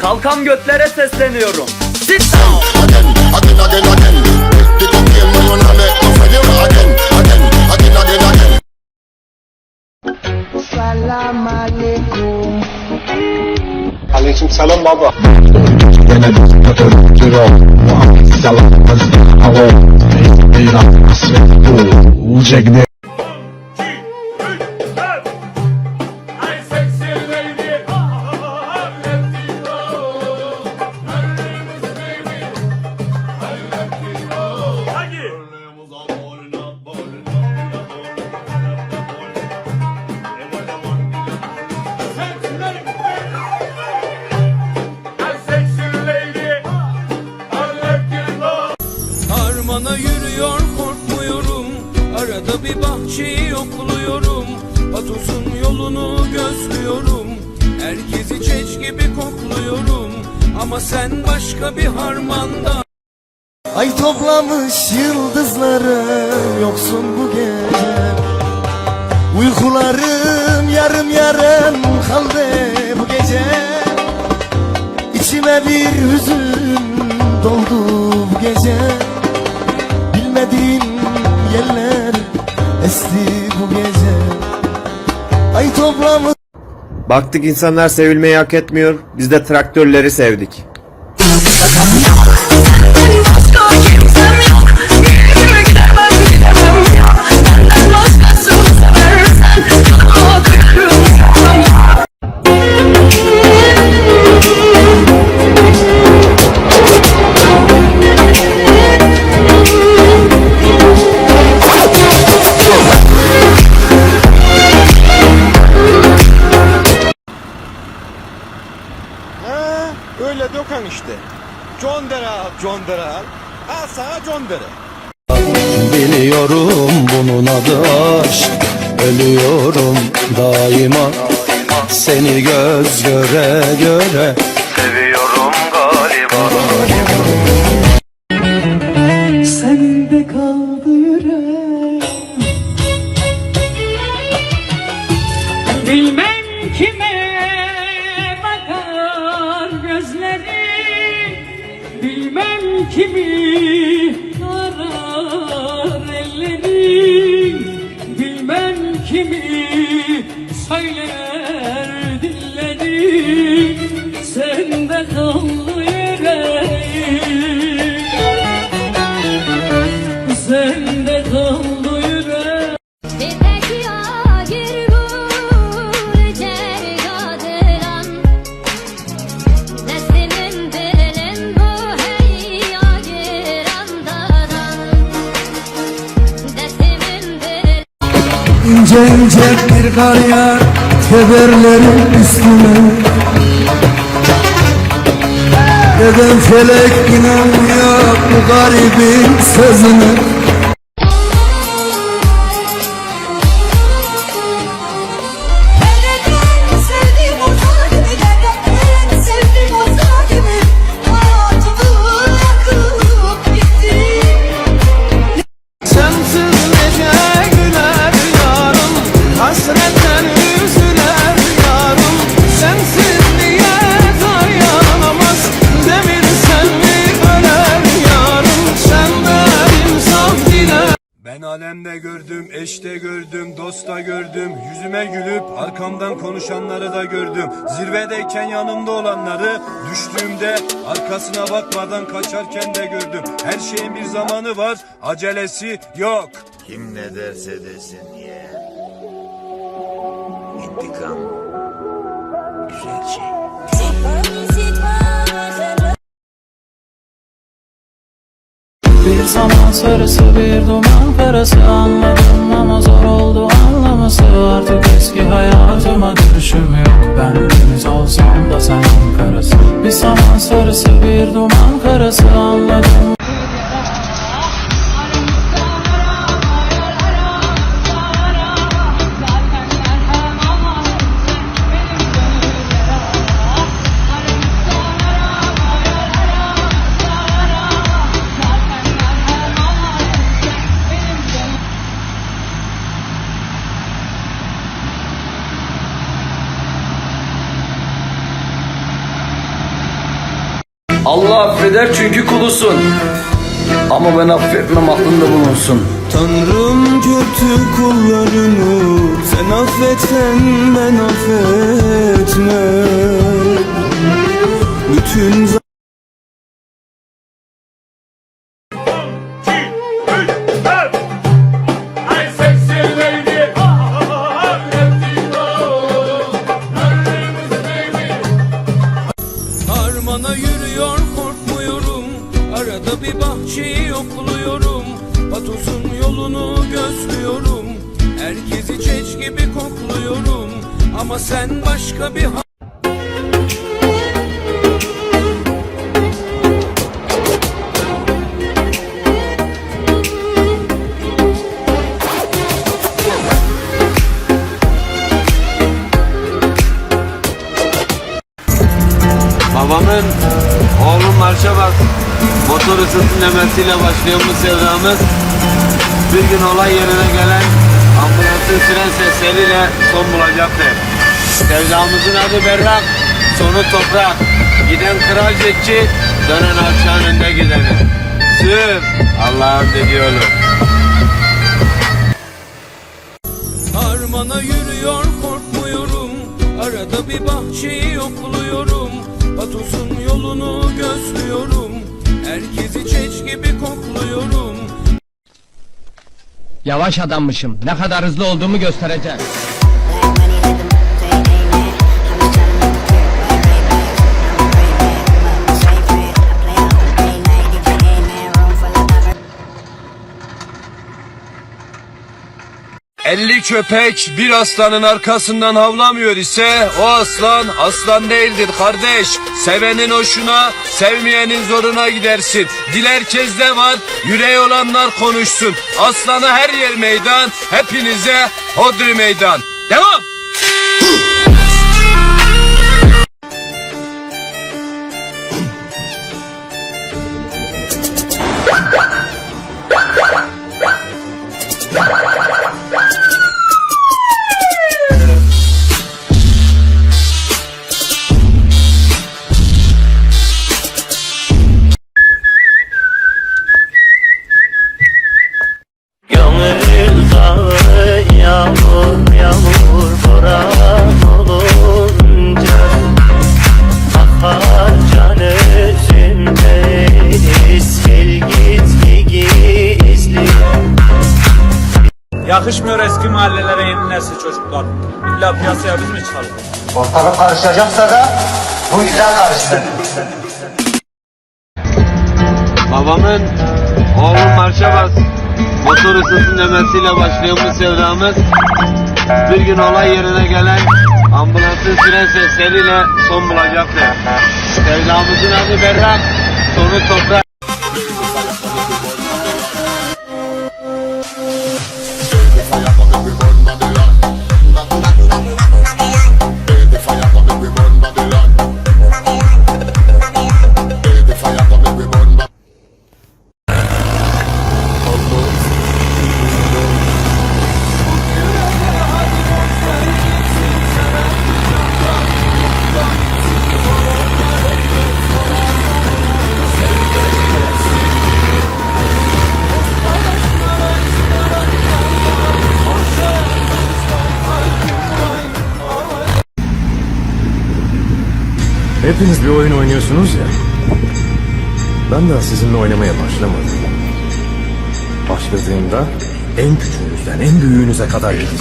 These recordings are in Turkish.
kalkan götlere sesleniyorum. Sit down. again, again, again, again. Make no. Salam alaikum. Aleyküm selam baba. Arada bir bahçeyi yokluyorum. Patos'un yolunu gözlüyorum. Herkesi çeç gibi kokluyorum. Ama sen başka bir harmanda. Ay toplamış yıldızları yoksun bu gece. Uykularım yarım yarım kaldı bu gece. İçime bir hüzün doldu esti bu gece Ay toplamış Baktık insanlar sevilmeyi hak etmiyor. Biz de traktörleri sevdik. John Dere al, John Dere al. Al sana John. Biliyorum bunun adı aşk Ölüyorum daima Seni göz göre göre Seviyorum galiba Bilmem kimi arar elleri. Bilmem kimi söyler dilleri Sende kaldı yüreğim. Sende kaldı yüreğim ince bir kar yağar Keberlerin üstüne Neden felek inanmıyor bu garibin sözüne ben alemde gördüm, eşte gördüm, dosta gördüm. Yüzüme gülüp arkamdan konuşanları da gördüm. Zirvedeyken yanımda olanları Düştüğümde arkasına bakmadan kaçarken de gördüm. Her şeyin bir zamanı var, acelesi yok. Kim ne derse desin ye. İntikam zaman sarısı bir duman karası Anladım ama zor oldu anlaması. Artık eski hayatıma dönüşüm yok. Ben deniz olsam da sen Ankara'sı Bir zaman sarısı bir duman karası Anladım affeder çünkü kulusun. Ama ben affetmem aklında bulunsun. Tanrım kötü kullarını Sen affetsen ben affetmem. Bütün sen başka bir Babamın oğlum marşa bak motor ısıtmamesiyle başlayan bu sevdamız bir gün olay yerine gelen ambulansın siren sesleriyle son bulacaktır. Sevdamızın adı berrak, sonu toprak. Giden kral zetçi, dönen alçağın önde gideni. Sür Allah'ın dediği Harmana yürüyor korkmuyorum. Arada bir bahçeyi yokluyorum. Patosun yolunu gözlüyorum. Herkesi çeç gibi kokluyorum. Yavaş adammışım. Ne kadar hızlı olduğumu gösterecek 50 köpek bir aslanın arkasından havlamıyor ise o aslan aslan değildir kardeş. Sevenin hoşuna, sevmeyenin zoruna gidersin. Dilerkez de var, yüreği olanlar konuşsun. Aslana her yer meydan, hepinize hodri meydan. Devam! Yakışmıyor eski mahallelere yeni nesil çocuklar. İlla piyasaya biz mi çıkalım? Ortalık karışacaksa da bu güzel karışsın Babamın oğlum marşa bas motor ısıtmamesiyle başlayan bu sevdamız bir gün olay yerine gelen ambulansın siren sesleriyle son bulacaktır. Sevdamızın adı berrak, sonu toprak. Hepiniz bir oyun oynuyorsunuz ya. Ben daha sizinle oynamaya başlamadım. Başladığımda en küçüğünüzden en büyüğünüze kadar gideceğim.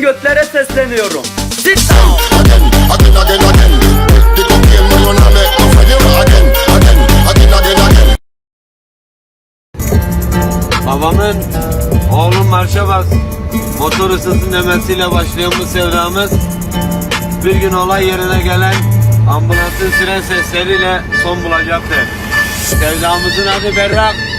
Buradan sesleniyorum. Sit down. Again, again, again, Babamın oğlum marşa bas. Motor ısısın demesiyle başlayan bu sevdamız bir gün olay yerine gelen ambulansın siren sesleriyle son bulacaktır. Sevdamızın adı Berrak.